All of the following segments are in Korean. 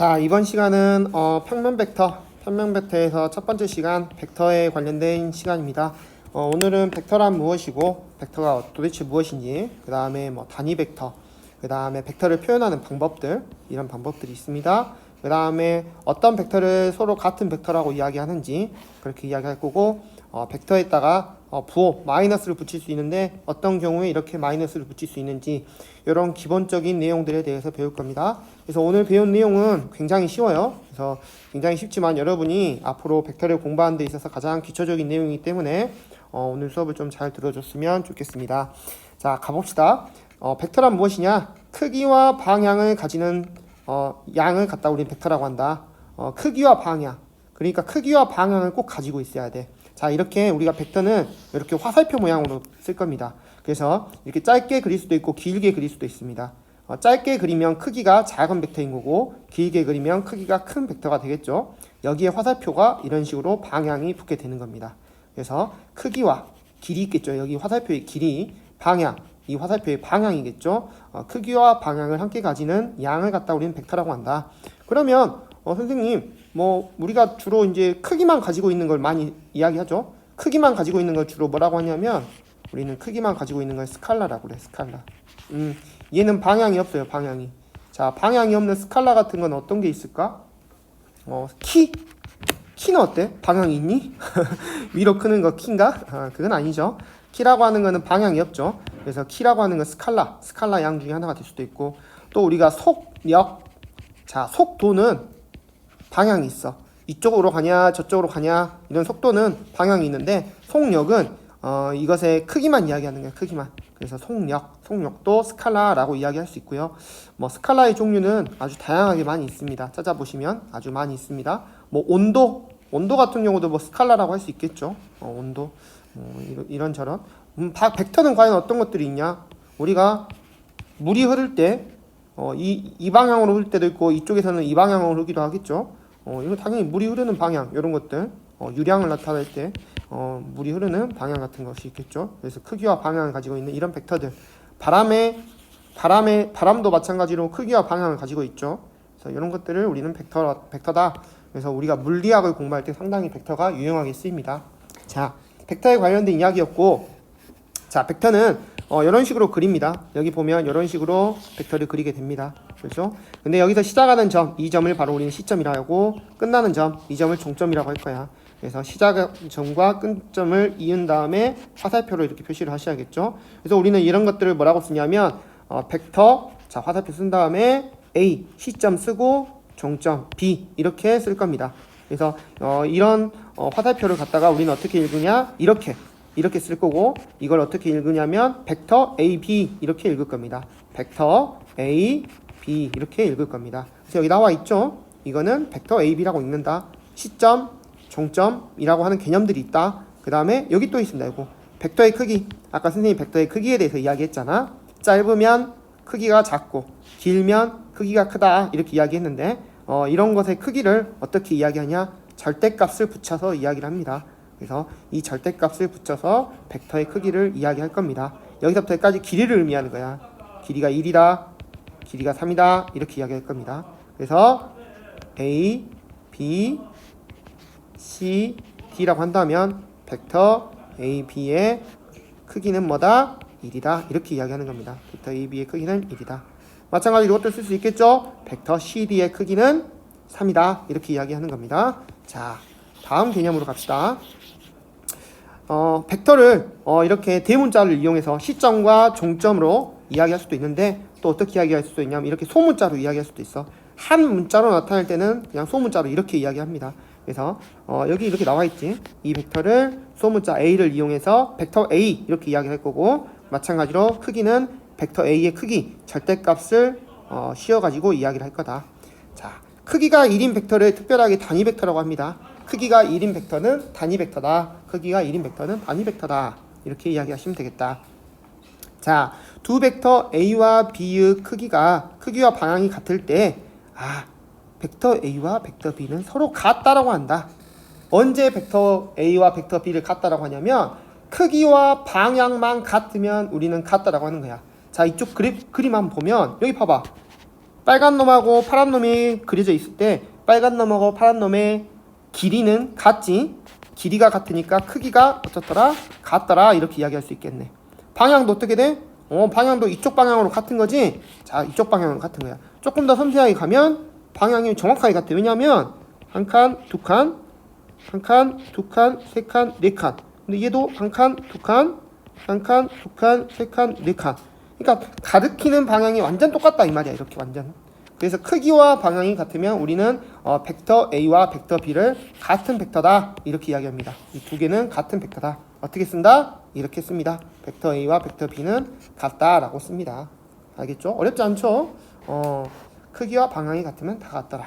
자 이번 시간은 어, 평면 벡터 평면 벡터에서 첫 번째 시간 벡터에 관련된 시간입니다. 어, 오늘은 벡터란 무엇이고 벡터가 도대체 무엇인지 그 다음에 뭐 단위 벡터 그 다음에 벡터를 표현하는 방법들 이런 방법들이 있습니다. 그 다음에 어떤 벡터를 서로 같은 벡터라고 이야기하는지 그렇게 이야기할 거고 어, 벡터에다가 어, 부호 마이너스를 붙일 수 있는데 어떤 경우에 이렇게 마이너스를 붙일 수 있는지 이런 기본적인 내용들에 대해서 배울 겁니다. 그래서 오늘 배운 내용은 굉장히 쉬워요. 그래서 굉장히 쉽지만 여러분이 앞으로 벡터를 공부하는 데 있어서 가장 기초적인 내용이기 때문에 어, 오늘 수업을 좀 잘 들어줬으면 좋겠습니다. 자 가봅시다. 어, 벡터란 무엇이냐? 크기와 방향을 가지는 어, 양을 갖다 우리는 벡터라고 한다. 어, 크기와 방향. 그러니까 크기와 방향을 꼭 가지고 있어야 돼. 자, 이렇게 우리가 벡터는 이렇게 화살표 모양으로 쓸 겁니다. 그래서 이렇게 짧게 그릴 수도 있고 길게 그릴 수도 있습니다. 어, 짧게 그리면 크기가 작은 벡터인 거고 길게 그리면 크기가 큰 벡터가 되겠죠. 여기에 화살표가 이런 식으로 방향이 붙게 되는 겁니다. 그래서 크기와 길이 있겠죠. 여기 화살표의 길이, 방향, 이 화살표의 방향이겠죠. 어, 크기와 방향을 함께 가지는 양을 갖다 우리는 벡터라고 한다. 그러면 어, 선생님, 뭐 우리가 주로 이제 크기만 가지고 있는 걸 많이 이야기하죠. 크기만 가지고 있는 걸 주로 뭐라고 하냐면 우리는 크기만 가지고 있는 걸 스칼라라고 그래. 스칼라. 음, 얘는 방향이 없어요. 방향이. 자, 방향이 없는 스칼라 같은 건 어떤 게 있을까? 어, 키. 키는 어때? 방향이 있니? 위로 크는 거 키인가? 아, 그건 아니죠. 키라고 하는 거는 방향이 없죠. 그래서 키라고 하는 건 스칼라, 스칼라 양 중에 하나가 될 수도 있고 또 우리가 속력, 자 속도는 방향이 있어. 이쪽으로 가냐 저쪽으로 가냐 이런 속도는 방향이 있는데 속력은 어, 이것의 크기만 이야기하는 거야 크기만. 그래서 속력, 속력도 스칼라라고 이야기할 수 있고요. 뭐 스칼라의 종류는 아주 다양하게 많이 있습니다. 찾아보시면 아주 많이 있습니다. 뭐 온도, 온도 같은 경우도 뭐 스칼라라고 할 수 있겠죠. 어, 온도, 어, 이런, 이런저런. 음, 바, 벡터는 과연 어떤 것들이 있냐? 우리가 물이 흐를 때, 어, 이, 이 방향으로 흐를 때도 있고, 이쪽에서는 이 방향으로 흐르기도 하겠죠. 어, 이거 당연히 물이 흐르는 방향, 이런 것들, 어, 유량을 나타낼 때, 어, 물이 흐르는 방향 같은 것이 있겠죠. 그래서 크기와 방향을 가지고 있는 이런 벡터들. 바람의, 바람의, 바람도 마찬가지로 크기와 방향을 가지고 있죠. 그래서 이런 것들을 우리는 벡터, 벡터다. 그래서 우리가 물리학을 공부할 때 상당히 벡터가 유용하게 쓰입니다. 자, 벡터에 관련된 이야기였고, 자, 벡터는 어, 이런 식으로 그립니다. 여기 보면 이런 식으로 벡터를 그리게 됩니다. 그렇죠? 근데 여기서 시작하는 점, 이 점을 바로 우리는 시점이라고 하고 끝나는 점, 이 점을 종점이라고 할 거야. 그래서 시작 점과 끝점을 이은 다음에 화살표로 이렇게 표시를 하셔야겠죠. 그래서 우리는 이런 것들을 뭐라고 쓰냐면 어, 벡터, 자 화살표 쓴 다음에 A 시점 쓰고 종점 B 이렇게 쓸 겁니다. 그래서 어, 이런 어, 화살표를 갖다가 우리는 어떻게 읽으냐 이렇게 이렇게 쓸 거고 이걸 어떻게 읽으냐면 벡터 A, B 이렇게 읽을 겁니다. 벡터 A, 이렇게 읽을 겁니다. 그래서 여기 나와 있죠. 이거는 벡터 A, B라고 읽는다. 시점, 종점이라고 하는 개념들이 있다. 그 다음에 여기 또 있습니다. 이거 벡터의 크기. 아까 선생님이 벡터의 크기에 대해서 이야기했잖아. 짧으면 크기가 작고 길면 크기가 크다 이렇게 이야기했는데 어, 이런 것의 크기를 어떻게 이야기하냐? 절대값을 붙여서 이야기를 합니다. 그래서 이 절대값을 붙여서 벡터의 크기를 이야기할 겁니다. 여기서부터 여기까지 길이를 의미하는 거야. 길이가 1이다. 길이가 3이다. 이렇게 이야기할 겁니다. 그래서 A, B, C, D라고 한다면 벡터 A, B의 크기는 뭐다? 1이다. 이렇게 이야기하는 겁니다. 벡터 A, B의 크기는 1이다. 마찬가지로 이것도 쓸 수 있겠죠? 벡터 C, D의 크기는 3이다. 이렇게 이야기하는 겁니다. 자, 다음 개념으로 갑시다. 어, 벡터를 어, 이렇게 대문자를 이용해서 시점과 종점으로 이야기할 수도 있는데 또 어떻게 이야기할 수도 있냐면 이렇게 소문자로 이야기할 수도 있어. 한 문자로 나타낼 때는 그냥 소문자로 이렇게 이야기합니다. 그래서 어, 여기 이렇게 나와 있지. 이 벡터를 소문자 A를 이용해서 벡터 A 이렇게 이야기할 거고 마찬가지로 크기는 벡터 A의 크기 절대값을 어, 씌워가지고 이야기를 할 거다. 자, 크기가 1인 벡터를 특별하게 단위 벡터라고 합니다. 크기가 1인 벡터는 단위 벡터다. 크기가 1인 벡터는 단위 벡터다. 이렇게 이야기하시면 되겠다. 자, 두 벡터 A와 B의 크기가 크기와 방향이 같을 때 아, 벡터 A와 벡터 B는 서로 같다라고 한다. 언제 벡터 A와 벡터 B를 같다라고 하냐면 크기와 방향만 같으면 우리는 같다라고 하는 거야. 자, 이쪽 그림, 그림 한번 보면 여기 봐 봐. 빨간 놈하고 파란 놈이 그려져 있을 때 빨간 놈하고 파란 놈의 길이는 같지 길이가 같으니까 크기가 어떻더라 같더라 이렇게 이야기할 수 있겠네 방향도 어떻게 돼? 어 방향도 이쪽 방향으로 같은 거지 자 이쪽 방향으로 같은 거야 조금 더 섬세하게 가면 방향이 정확하게 같아 왜냐하면 한 칸, 두 칸, 한 칸, 두 칸, 세 칸, 네 칸. 근데 얘도 한 칸, 두 칸, 한 칸, 두 칸, 세 칸, 네 칸. 그러니까 가리키는 방향이 완전 똑같다 이 말이야 이렇게 완전. 그래서 크기와 방향이 같으면 우리는 어, 벡터 A와 벡터 B를 같은 벡터다 이렇게 이야기합니다. 이 두 개는 같은 벡터다. 어떻게 쓴다? 이렇게 씁니다. 벡터 A와 벡터 B는 같다라고 씁니다. 알겠죠? 어렵지 않죠? 어, 크기와 방향이 같으면 다 같더라.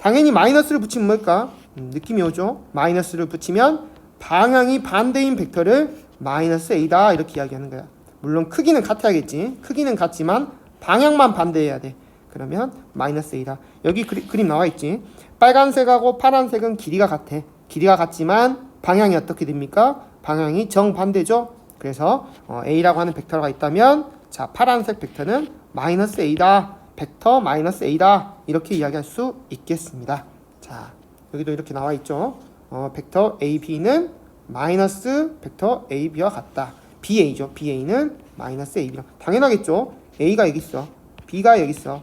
당연히 마이너스를 붙이면 뭘까? 음, 느낌이 오죠? 마이너스를 붙이면 방향이 반대인 벡터를 마이너스 A다 이렇게 이야기하는 거야. 물론 크기는 같아야겠지. 크기는 같지만 방향만 반대해야 돼. 그러면 마이너스 A다. 여기 그리, 그림 나와 있지. 빨간색하고 파란색은 길이가 같아. 길이가 같지만 방향이 어떻게 됩니까? 방향이 정반대죠. 그래서 어, A라고 하는 벡터가 있다면 자 파란색 벡터는 마이너스 A다. 벡터 마이너스 A다. 이렇게 이야기할 수 있겠습니다. 자 여기도 이렇게 나와 있죠. 어, 벡터 AB는 마이너스 벡터 AB와 같다. BA죠. BA는 마이너스 AB랑 당연하겠죠. A가 여기 있어. B가 여기 있어.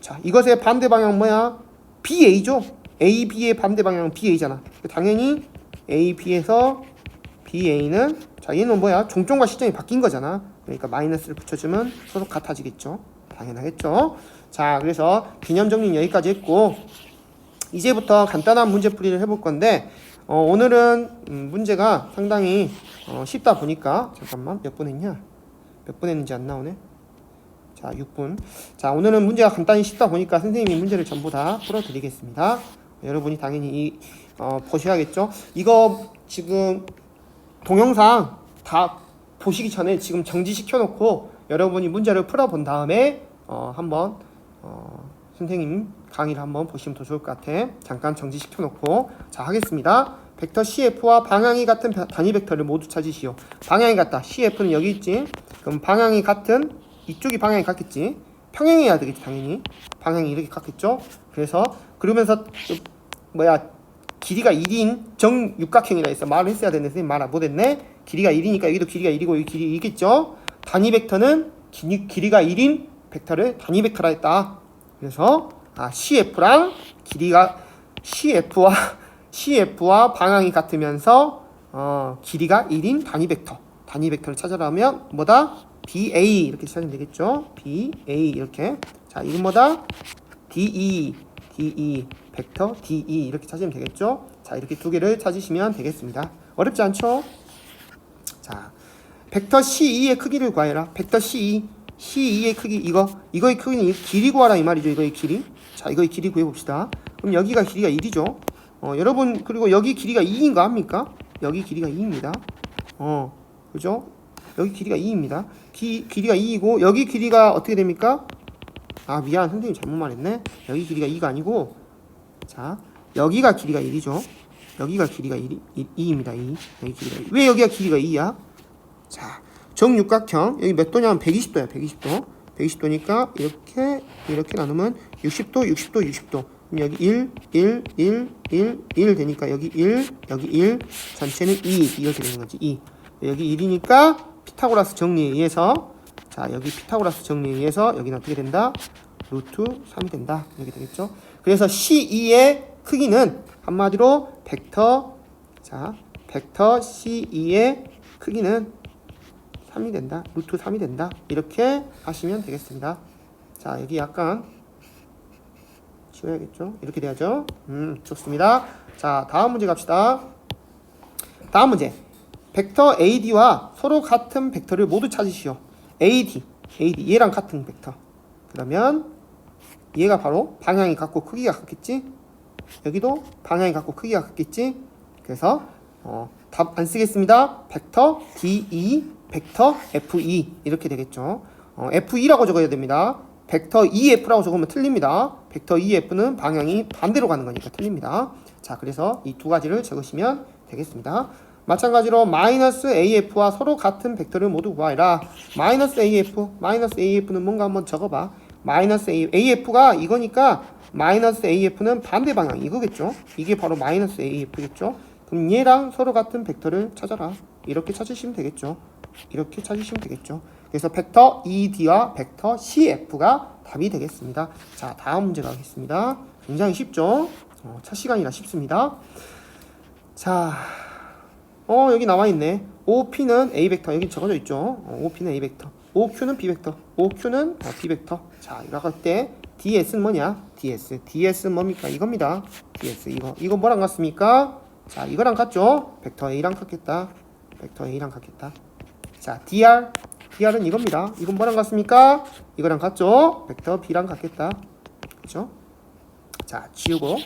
자, 이것의 반대 방향 뭐야? BA죠. AB의 반대 방향은 BA잖아. 당연히 AB에서 BA는 자, 얘는 뭐야? 종점과 시점이 바뀐 거잖아. 그러니까 마이너스를 붙여주면 서로 같아지겠죠. 당연하겠죠. 자, 그래서 개념 정리는 여기까지 했고 이제부터 간단한 문제풀이를 해볼 건데 어, 오늘은 음, 문제가 상당히 어, 쉽다 보니까 잠깐만 몇 분 했냐? 몇 분 했는지 안 나오네. 자, 6분. 자, 오늘은 문제가 간단히 쉽다 보니까 선생님이 문제를 전부 다 풀어드리겠습니다. 여러분이 당연히 이, 어, 보셔야겠죠? 이거 지금 동영상 다 보시기 전에 지금 정지시켜 놓고 여러분이 문제를 풀어본 다음에 어, 한번 어, 선생님 강의를 한번 보시면 더 좋을 것 같아. 잠깐 정지시켜 놓고 자 하겠습니다. 벡터 CF와 방향이 같은 바- 단위 벡터를 모두 찾으시오. 방향이 같다. CF는 여기 있지. 그럼 방향이 같은 이쪽이 방향이 같겠지. 평행해야 되겠지 당연히. 방향이 이렇게 같겠죠. 그래서 그러면서 그 뭐야 길이가 1인 정육각형이라 했어. 말을 했어야 되는데 선생님 말 못했네. 길이가 1이니까 여기도 길이가 1이고 여기 길이 있겠죠. 단위 벡터는 기, 길이 가 1인 벡터를 단위 벡터라 했다. 그래서 아, CF랑 길이가 CF와 CF와 방향이 같으면서 어, 길이가 1인 단위 벡터. 단위 벡터를 찾으려면 뭐다? BA 이렇게 찾으면 되겠죠. BA 이렇게. 자, 이건 뭐다? DE DE 벡터 DE 이렇게 찾으면 되겠죠. 자, 이렇게 두 개를 찾으시면 되겠습니다. 어렵지 않죠? 자, 벡터 C2의 크기를 구하여라. 벡터 C2, C2의 크기 이거 이거의 크기는 이 길이 구하라 이 말이죠. 이거의 길이. 자, 이거의 길이 구해 봅시다. 그럼 여기가 길이가 1이죠. 어, 여러분 그리고 여기 길이가 2인가 합니까? 여기 길이가 2입니다. 어, 그죠? 여기 길이가 2입니다. 기, 길이가 2이고 여기 길이가 어떻게 됩니까? 아 미안 선생님 잘못 말했네. 여기 길이가 2가 아니고 자 여기가 길이가 1이죠. 여기가 길이가 1이, 2입니다. 2. 여기 길이가 2. 왜 여기가 길이가 2야? 자, 정육각형 여기 몇 도냐면 120도야. 120도. 120도니까 이렇게 이렇게 나누면 60도, 60도, 60도. 그럼 여기 1, 1, 1, 1, 1 되니까 여기 1, 여기 1, 전체는 2 이렇게 되는 거지. 2. 여기 1이니까 피타고라스 정리에 의해서 자, 여기 피타고라스 정리에 의해서 여기는 어떻게 된다? 루트 3이 된다. 이렇게 되겠죠? 그래서 C2의 크기는 한마디로 벡터 자, 벡터 C2의 크기는 3이 된다. 루트 3이 된다. 이렇게 하시면 되겠습니다. 자, 여기 약간 지워야겠죠? 이렇게 돼야죠? 음, 좋습니다. 자, 다음 문제 갑시다. 다음 문제. 벡터 AD와 서로 같은 벡터를 모두 찾으시오. AD, AD 얘랑 같은 벡터. 그러면 얘가 바로 방향이 같고 크기가 같겠지? 여기도 방향이 같고 크기가 같겠지? 그래서 어, 답 안 쓰겠습니다. 벡터 DE, 벡터 FE 이렇게 되겠죠. 어, FE라고 적어야 됩니다. 벡터 EF라고 적으면 틀립니다. 벡터 EF는 방향이 반대로 가는 거니까 틀립니다. 자, 그래서 이 두 가지를 적으시면 되겠습니다. 마찬가지로 마이너스 AF와 서로 같은 벡터를 모두 구하라. 마이너스 AF, 마이너스 AF는 뭔가 한번 적어봐. 마이너스 A, AF가 이거니까 마이너스 AF는 반대 방향 이거겠죠? 이게 바로 마이너스 AF겠죠? 그럼 얘랑 서로 같은 벡터를 찾아라. 이렇게 찾으시면 되겠죠? 이렇게 찾으시면 되겠죠? 그래서 벡터 ED와 벡터 CF가 답이 되겠습니다. 자, 다음 문제 가겠습니다. 굉장히 쉽죠? 어, 첫 시간이라 쉽습니다. 자, 어 여기 나와 있네. OP는 A 벡터 여기 적어져 있죠. 어, OP는 A 벡터, OQ는 B 벡터, OQ는 어, B 벡터. 자, 이거 할때 DS는 뭐냐? DS, DS 는 뭡니까? 이겁니다. DS 이거 이거 뭐랑 같습니까? 자, 이거랑 같죠? 벡터 A랑 같겠다. 벡터 A랑 같겠다. 자, DR, DR은 이겁니다. 이건 뭐랑 같습니까? 이거랑 같죠? 벡터 B랑 같겠다. 그렇죠? 자, 지우고.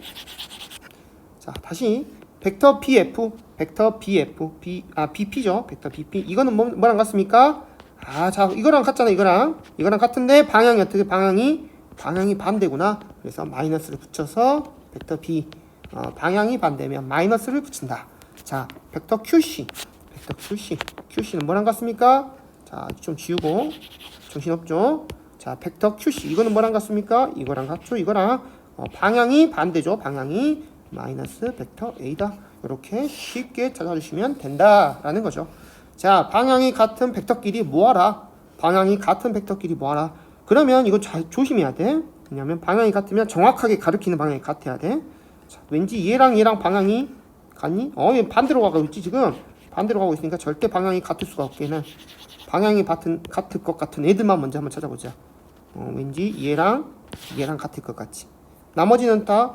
자, 다시 벡터 BF, 벡터 BF, B 아 BP죠. 벡터 BP. 이거는 뭐, 뭐랑 같습니까? 아, 자, 이거랑 같잖아. 이거랑. 이거랑 같은데 방향이 어떻게 방향이 방향이 반대구나. 그래서 마이너스를 붙여서 벡터 B 어, 방향이 반대면 마이너스를 붙인다. 자, 벡터 QC. 벡터 QC. QC는 뭐랑 같습니까? 자, 좀 지우고 정신없죠? 자, 벡터 QC 이거는 뭐랑 같습니까? 이거랑 같죠? 이거랑 어, 방향이 반대죠. 방향이 마이너스 벡터 A다. 이렇게 쉽게 찾아주시면 된다라는 거죠. 자, 방향이 같은 벡터끼리 모아라. 방향이 같은 벡터끼리 모아라. 그러면 이거 잘 조심해야 돼. 왜냐면 방향이 같으면 정확하게 가리키는 방향이 같아야 돼. 자, 왠지 얘랑 얘랑 방향이 같니? 어, 얘 반대로 가고 있지 지금. 반대로 가고 있으니까 절대 방향이 같을 수가 없기는. 방향이 같은 같을 것 같은 애들만 먼저 한번 찾아보자. 어, 왠지 얘랑 얘랑 같을 것 같지. 나머지는 다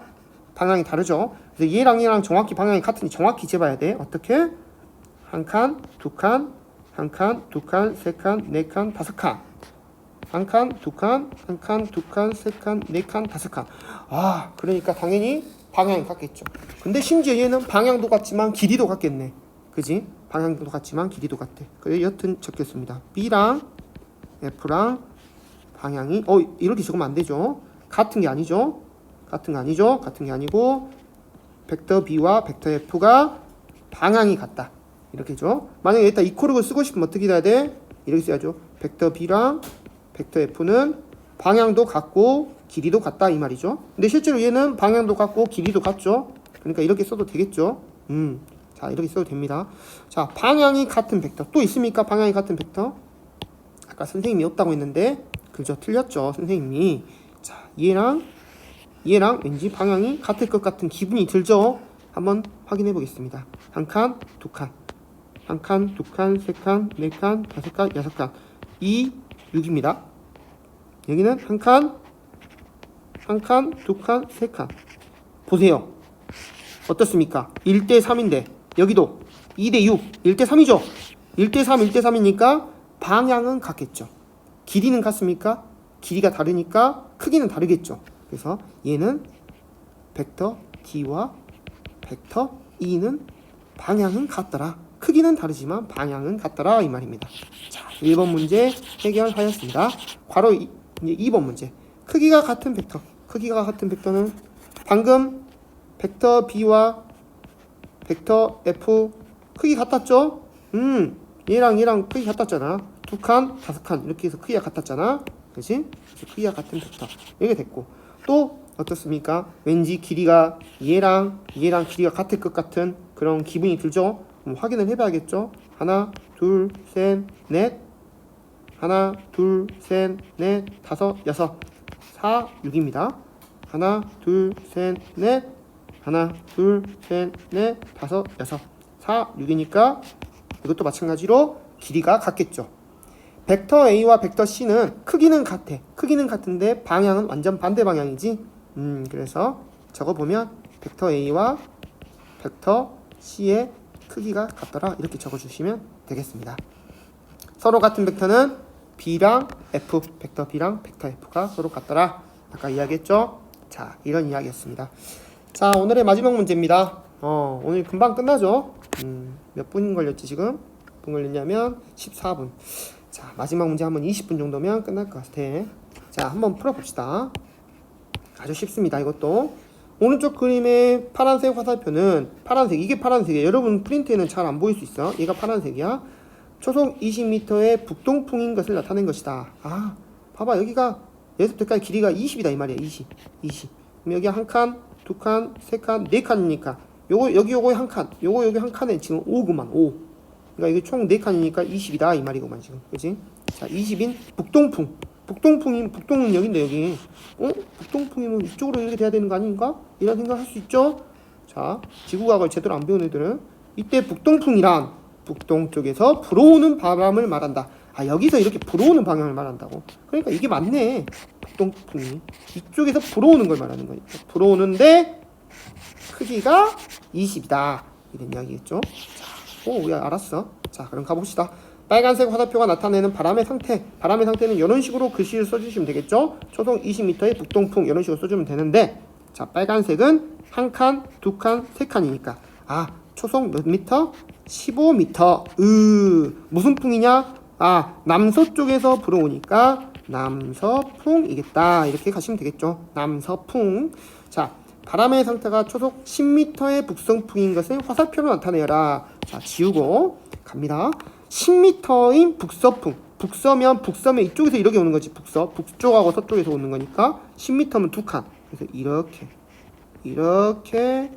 방향이 다르죠. 그래서 얘랑 얘랑 정확히 방향이 같으니 정확히 재봐야 돼. 어떻게? 한 칸, 두 칸, 한 칸, 두 칸, 세 칸, 네 칸, 다섯 칸. 한 칸, 두 칸, 한 칸, 두 칸, 세 칸, 네 칸, 다섯 칸. 아, 그러니까 당연히 방향이 같겠죠. 근데 심지어 얘는 방향도 같지만 길이도 같겠네. 그지? 방향도 같지만 길이도 같대. 그래 여튼 적겠습니다. B랑 F랑 방향이 어 이렇게 적으면 안 되죠. 같은 게 아니죠. 같은 게 아니죠. 같은 게 아니고 벡터 B와 벡터 F가 방향이 같다. 이렇게죠. 만약에 일단 이코르를 쓰고 싶으면 어떻게 해야 돼? 이렇게 써야죠. 벡터 B랑 벡터 F는 방향도 같고 길이도 같다 이 말이죠. 근데 실제로 얘는 방향도 같고 길이도 같죠. 그러니까 이렇게 써도 되겠죠. 음. 자, 이렇게 써도 됩니다. 자, 방향이 같은 벡터. 또 있습니까? 방향이 같은 벡터? 아까 선생님이 없다고 했는데 그죠? 틀렸죠. 선생님이. 자, 얘랑 얘랑 왠지 방향이 같을 것 같은 기분이 들죠? 한번 확인해 보겠습니다. 한 칸, 두 칸. 한 칸, 두 칸, 세 칸, 네 칸, 다섯 칸, 여섯 칸. 2, 6입니다. 여기는 한 칸, 한 칸, 두 칸, 세 칸. 보세요. 어떻습니까? 1대 3인데 여기도 2대 6, 1대 3이죠. 1대 3, 1대 3이니까 방향은 같겠죠. 길이는 같습니까? 길이가 다르니까 크기는 다르겠죠. 그래서 얘는 벡터 D와 벡터 E는 방향은 같더라. 크기는 다르지만 방향은 같더라 이 말입니다. 자, 1번 문제 해결하였습니다. 바로 이, 이제 2번 문제. 크기가 같은 벡터. 크기가 같은 벡터는 방금 벡터 B와 벡터 F 크기 같았죠? 음, 얘랑 얘랑 크기 같았잖아. 두 칸, 다섯 칸 이렇게 해서 크기가 같았잖아. 그래서 크기가 같은 벡터 이렇게 됐고 또 어떻습니까? 왠지 길이가 얘랑 얘랑 길이가 같을 것 같은 그런 기분이 들죠? 그럼 확인을 해봐야겠죠? 하나, 둘, 셋, 넷. 하나, 둘, 셋, 넷, 다섯, 여섯. 4, 6입니다. 하나, 둘, 셋, 넷. 하나, 둘, 셋, 넷, 다섯, 여섯. 4, 6이니까 이것도 마찬가지로 길이가 같겠죠. 벡터 A와 벡터 C는 크기는 같아. 크기는 같은데 방향은 완전 반대 방향이지. 음, 그래서 적어 보면 벡터 A와 벡터 C의 크기가 같더라. 이렇게 적어 주시면 되겠습니다. 서로 같은 벡터는 B랑 F, 벡터 B랑 벡터 F가 서로 같더라. 아까 이야기했죠? 자, 이런 이야기였습니다. 자, 오늘의 마지막 문제입니다. 어, 오늘 금방 끝나죠? 음, 몇 분 걸렸지 지금? 몇분 걸렸냐면 14분. 자, 마지막 문제 한번 20분 정도면 끝날 것 같아. 자, 한번 풀어봅시다. 아주 쉽습니다. 이것도. 오른쪽 그림의 파란색 화살표는 파란색, 이게 파란색이에요. 여러분 프린트에는 잘 안 보일 수 있어. 얘가 파란색이야. 초속 20m의 북동풍인 것을 나타낸 것이다. 아, 봐봐. 여기가 여기서부터 까지 길이가 20이다 이 말이야 20 20 그럼 여기 한 칸, 두 칸, 세 칸, 네 칸이니까 요거 여기 요거 한 칸, 요거 여기 한 칸에 지금 5구만 5 그러니까 이게 총 네 칸이니까 20이다 이 말이구만 지금 그지? 자 20인 북동풍 북동풍이 북동은 여긴데 여기 어? 북동풍이면 이쪽으로 이렇게 돼야 되는 거 아닌가? 이런 생각 할 수 있죠? 자 지구과학을 제대로 안 배운 애들은 이때 북동풍이란 북동 쪽에서 불어오는 바람을 말한다 아 여기서 이렇게 불어오는 방향을 말한다고 그러니까 이게 맞네 북동풍이 이쪽에서 불어오는 걸 말하는 거니까 불어오는데 크기가 20이다 이런 이야기겠죠 자, 오, 야, 알았어. 자, 그럼 가봅시다. 빨간색 화살표가 나타내는 바람의 상태. 바람의 상태는 이런 식으로 글씨를 써주시면 되겠죠? 초속 20m의 북동풍 이런 식으로 써주면 되는데, 자, 빨간색은 한 칸, 두 칸, 세 칸이니까. 아, 초속 몇 미터? 15미터. 으, 무슨 풍이냐? 아, 남서쪽에서 불어오니까 남서풍이겠다. 이렇게 가시면 되겠죠? 남서풍. 자, 바람의 상태가 초속 10m의 북성풍인 것을 화살표로 나타내라. 자, 지우고 갑니다. 10m인 북서풍. 북서면 북서면 이쪽에서 이렇게 오는 거지. 북서. 북쪽하고 서쪽에서 오는 거니까 10m면 두 칸. 그래서 이렇게 이렇게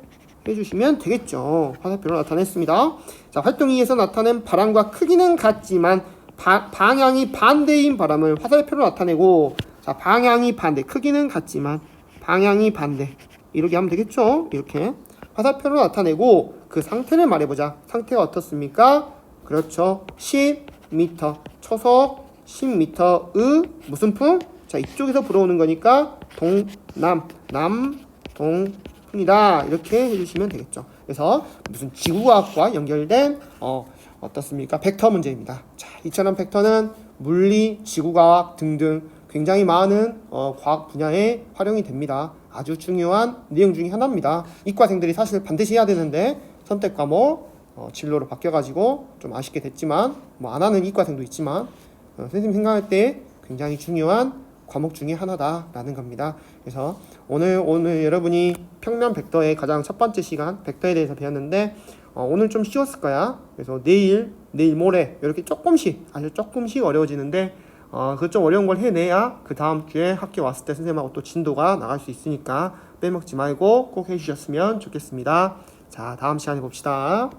해주시면 되겠죠. 화살표로 나타냈습니다. 자, 활동 2에서 나타낸 바람과 크기는 같지만 바- 방향이 반대인 바람을 화살표로 나타내고 자, 방향이 반대, 크기는 같지만 방향이 반대. 이렇게 하면 되겠죠? 이렇게 화살표로 나타내고 그 상태를 말해보자. 상태가 어떻습니까? 그렇죠. 10m 초속 10m의 무슨 풍? 자 이쪽에서 불어오는 거니까 동남 남 동풍이다 이렇게 해주시면 되겠죠. 그래서 무슨 지구과학과 연결된 어 어떻습니까? 벡터 문제입니다. 자 이처럼 벡터는 물리, 지구과학 등등 굉장히 많은 어, 과학 분야에 활용이 됩니다. 아주 중요한 내용 중에 하나입니다. 이과생들이 사실 반드시 해야 되는데 선택 과목 어, 진로로 바뀌어가지고 좀 아쉽게 됐지만 뭐 안 하는 이과생도 있지만 어, 선생님 생각할 때 굉장히 중요한 과목 중에 하나다라는 겁니다. 그래서 오늘 오늘 여러분이 평면 벡터의 가장 첫 번째 시간 벡터에 대해서 배웠는데 어, 오늘 좀 쉬웠을 거야. 그래서 내일 내일 모레 이렇게 조금씩 아주 조금씩 어려워지는데 어, 그 좀 어려운 걸 해내야 그 다음 주에 학교 왔을 때 선생님하고 또 진도가 나갈 수 있으니까 빼먹지 말고 꼭 해주셨으면 좋겠습니다. 자, 다음 시간에 봅시다.